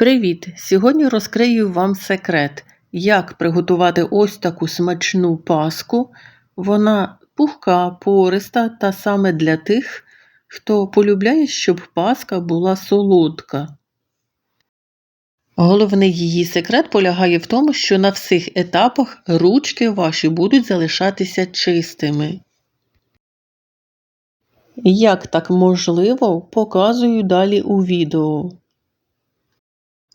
Привіт! Сьогодні розкрию вам секрет, як приготувати ось таку смачну паску. Вона пухка, пориста та саме для тих, хто полюбляє, щоб паска була солодка. Головний її секрет полягає в тому, що на всіх етапах ручки ваші будуть залишатися чистими. Як так можливо, показую далі у відео.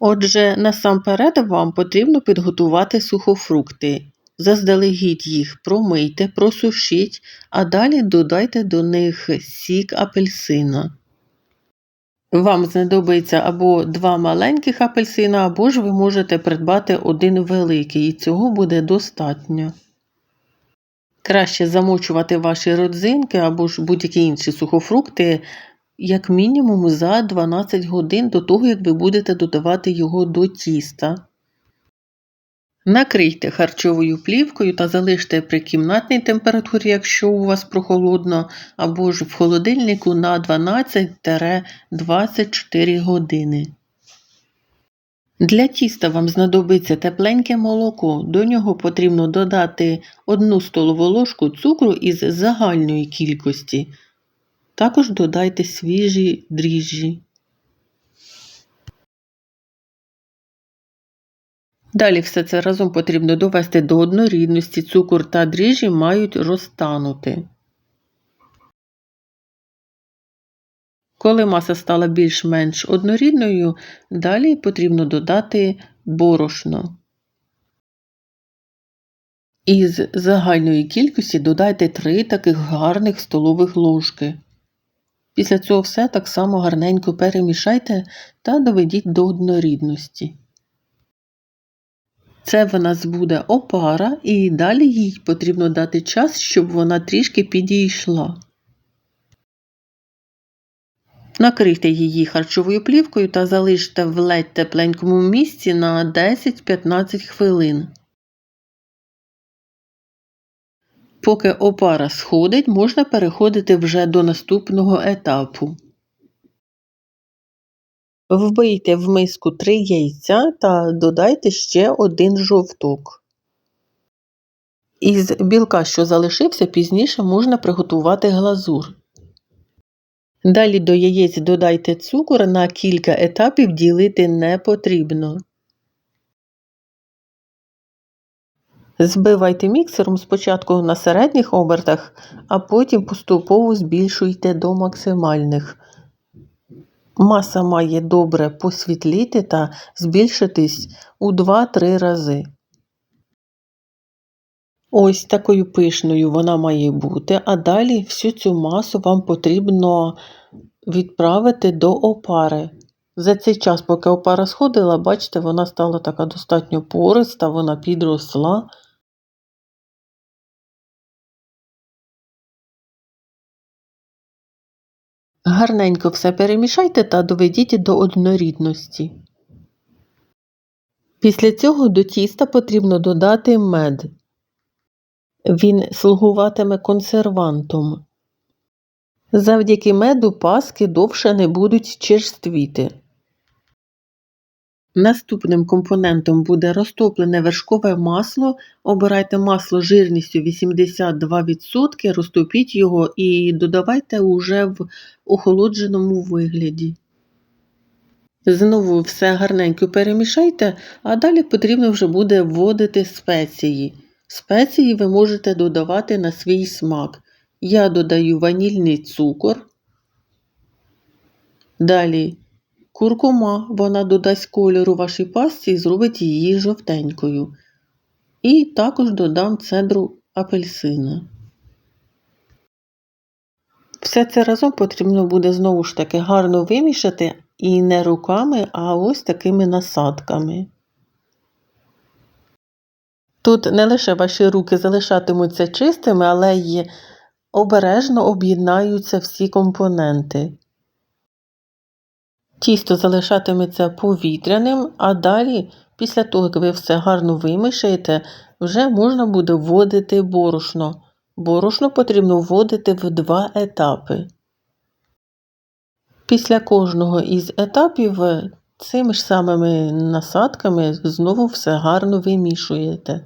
Отже, насамперед вам потрібно підготувати сухофрукти. Заздалегідь їх промийте, просушіть, а далі додайте до них сік апельсина. Вам знадобиться або два маленьких апельсина, або ж ви можете придбати один великий, і цього буде достатньо. Краще замочувати ваші родзинки або ж будь-які інші сухофрукти як мінімум за 12 годин до того, як ви будете додавати його до тіста. Накрийте харчовою плівкою та залиште при кімнатній температурі, якщо у вас прохолодно, або ж в холодильнику на 12-24 години. Для тіста вам знадобиться тепленьке молоко. До нього потрібно додати 1 столову ложку цукру із загальної кількості. Також додайте свіжі дріжджі. Далі все це разом потрібно довести до однорідності, цукор та дріжджі мають розтанути. Коли маса стала більш-менш однорідною, далі потрібно додати борошно. Із загальної кількості додайте 3 таких гарних столових ложки. Після цього все так само гарненько перемішайте та доведіть до однорідності. Це в нас буде опара, і далі їй потрібно дати час, щоб вона трішки підійшла. Накрийте її харчовою плівкою та залиште в ледь тепленькому місці на 10-15 хвилин. Поки опара сходить, можна переходити вже до наступного етапу. Вбийте в миску 3 яйця та додайте ще один жовток. Із білка, що залишився, пізніше можна приготувати глазур. Далі до яєць додайте цукор на кілька етапів ділити не потрібно. Збивайте міксером спочатку на середніх обертах, а потім поступово збільшуйте до максимальних. Маса має добре посвітліти та збільшитись у 2-3 рази. Ось такою пишною вона має бути, а далі всю цю масу вам потрібно відправити до опари. За цей час, поки опара сходила, бачите, вона стала така достатньо пориста, вона підросла. Гарненько все перемішайте та доведіть до однорідності. Після цього до тіста потрібно додати мед. Він слугуватиме консервантом. Завдяки меду паски довше не будуть черствіти. Наступним компонентом буде розтоплене вершкове масло. Обирайте масло жирністю 82%, розтопіть його і додавайте уже в охолодженому вигляді. Знову все гарненько перемішайте, а далі потрібно вже буде вводити спеції. Спеції ви можете додавати на свій смак. Я додаю ванільний цукор. Далі Куркума вона додасть кольору вашій пасті і зробить її жовтенькою. І також додам цедру апельсина. Все це разом потрібно буде знову ж таки гарно вимішати і не руками, а ось такими насадками. Тут не лише ваші руки залишатимуться чистими, але й обережно об'єднаються всі компоненти. Тісто залишатиметься повітряним, а далі, після того, як ви все гарно вимішаєте, вже можна буде вводити борошно. Борошно потрібно вводити в два етапи. Після кожного із етапів Цими ж самими насадками знову все гарно вимішуєте.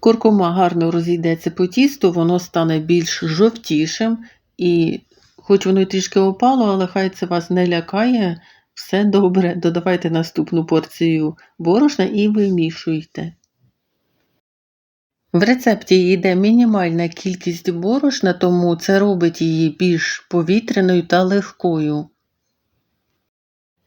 Куркума гарно розійдеться по тісту, воно стане більш жовтішим і, хоч воно й трішки опало, але хай це вас не лякає, все добре. Додавайте наступну порцію борошна і вимішуйте. В рецепті йде мінімальна кількість борошна, тому це робить її більш повітряною та легкою.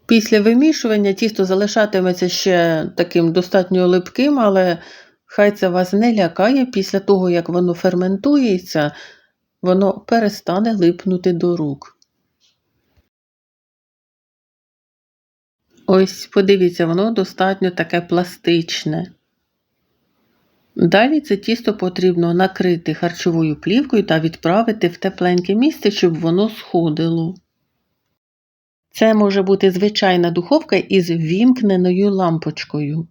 Після вимішування тісто залишатиметься ще таким достатньо липким, але хай це вас не лякає, після того, як воно ферментується, воно перестане липнути до рук. Ось, подивіться, воно достатньо таке пластичне. Далі це тісто потрібно накрити харчовою плівкою та відправити в тепленьке місце, щоб воно сходило. Це може бути звичайна духовка із вімкненою лампочкою.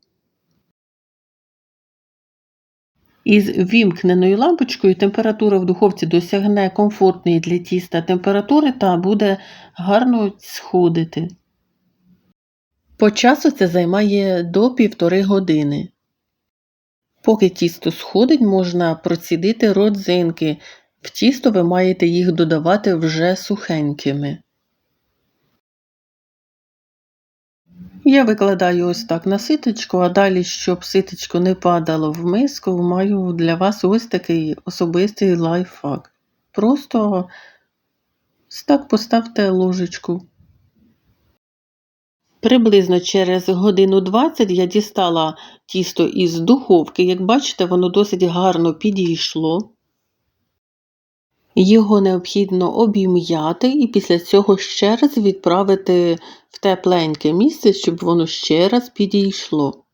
Із вімкненою лампочкою температура в духовці досягне комфортної для тіста температури та буде гарно сходити. По часу це займає до півтори години. Поки тісто сходить, можна процідити родзинки. В тісто ви маєте їх додавати вже сухенькими. Я викладаю ось так на ситочку, а далі, щоб ситочко не падало в миску, маю для вас ось такий особистий лайфхак. Просто так поставте ложечку. Приблизно через годину 20 я дістала тісто із духовки. Як бачите, воно досить гарно підійшло. Його необхідно обім'яти і після цього ще раз відправити в тепленьке місце, щоб воно ще раз підійшло.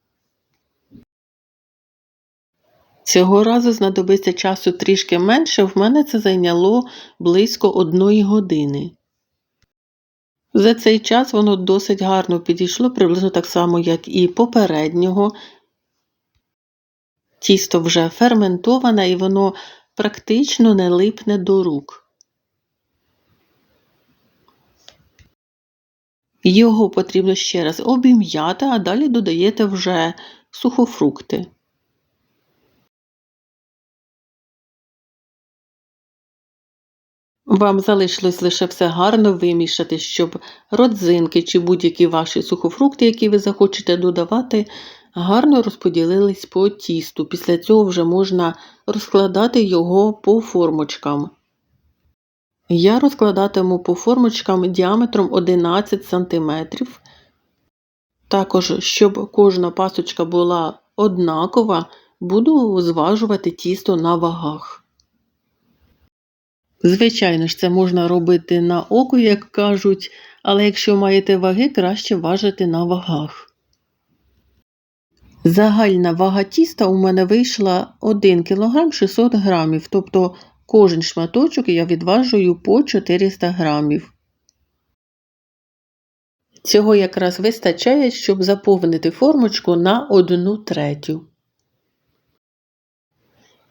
Цього разу знадобиться часу трішки менше, в мене це зайняло близько одної години. За цей час воно досить гарно підійшло, приблизно так само, як і попереднього. Тісто вже ферментоване і воно практично не липне до рук. Його потрібно ще раз обім'яти, а далі додаєте вже сухофрукти. Вам залишилось лише все гарно вимішати, щоб родзинки чи будь-які ваші сухофрукти, які ви захочете додавати, гарно розподілились по тісту. Після цього вже можна розкладати його по формочкам. Я розкладатиму по формочкам діаметром 11 см. Також, щоб кожна пасочка була однакова, буду зважувати тісто на вагах. Звичайно ж, це можна робити на око, як кажуть, але якщо маєте ваги, краще важити на вагах. Загальна вага тіста у мене вийшла 1 кг 600 г, тобто кожен шматочок я відважую по 400 грамів. Цього якраз вистачає, щоб заповнити формочку на 1 третю.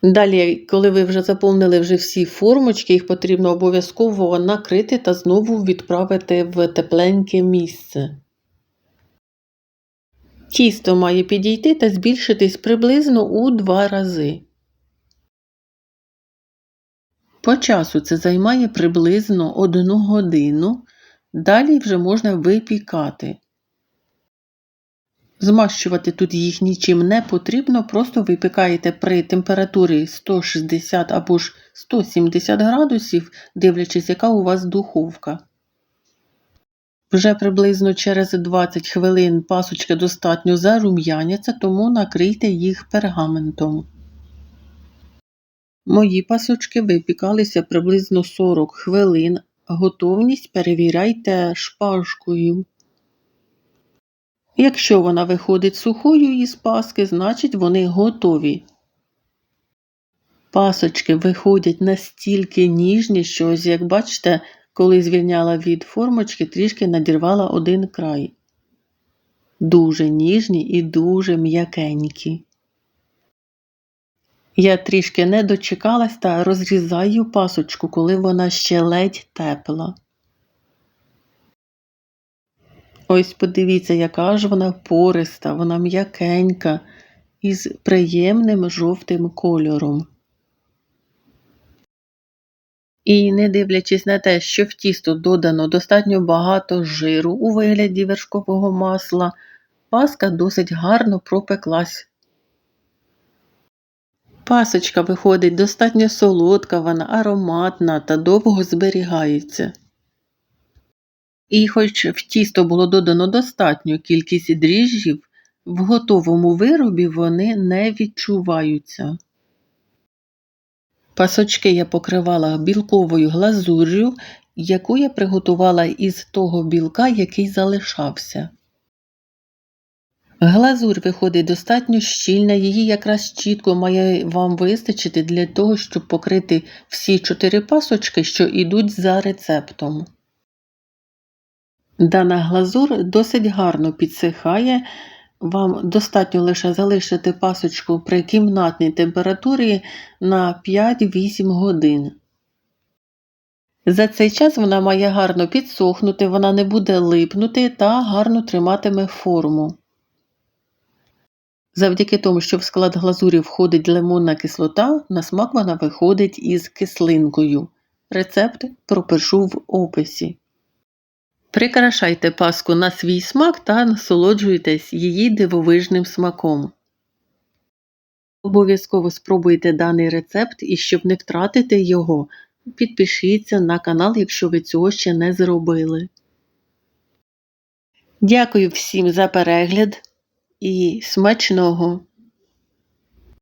Далі, коли ви вже заповнили вже всі формочки, їх потрібно обов'язково накрити та знову відправити в тепленьке місце. Тісто має підійти та збільшитись приблизно у два рази. По часу це займає приблизно одну годину, далі вже можна випікати. Змащувати тут їх нічим не потрібно, просто випікаєте при температурі 160 або ж 170 градусів, дивлячись, яка у вас духовка. Вже приблизно через 20 хвилин пасочки достатньо зарум'яняться, тому накрийте їх пергаментом. Мої пасочки випікалися приблизно 40 хвилин. Готовність перевіряйте шпажкою. Якщо вона виходить сухою із паски, значить вони готові. Пасочки виходять настільки ніжні, що, ось, як бачите, коли звільняла від формочки, трішки надірвала один край. Дуже ніжні і дуже м'якенькі. Я трішки не дочекалась та розрізаю пасочку, коли вона ще ледь тепла. Ось подивіться, яка ж вона пориста, вона м'якенька із приємним жовтим кольором. І не дивлячись на те, що в тісто додано достатньо багато жиру у вигляді вершкового масла, паска досить гарно пропеклась. Пасочка виходить достатньо солодка, вона ароматна та довго зберігається. І хоч в тісто було додано достатню кількість дріжджів, в готовому виробі вони не відчуваються. Пасочки я покривала білковою глазур'ю, яку я приготувала із того білка, який залишався. Глазурь виходить достатньо щільна, її якраз чітко має вам вистачити для того, щоб покрити всі чотири пасочки, що йдуть за рецептом. Дана глазур досить гарно підсихає. Вам достатньо лише залишити пасочку при кімнатній температурі на 5-8 годин. За цей час вона має гарно підсохнути, вона не буде липнути та гарно триматиме форму. Завдяки тому, що в склад глазурі входить лимонна кислота, на смак вона виходить із кислинкою. Рецепт пропишу в описі. Прикрашайте паску на свій смак та насолоджуйтесь її дивовижним смаком. Обов'язково спробуйте даний рецепт і щоб не втратити його, підпишіться на канал, якщо ви цього ще не зробили. Дякую всім за перегляд і смачного!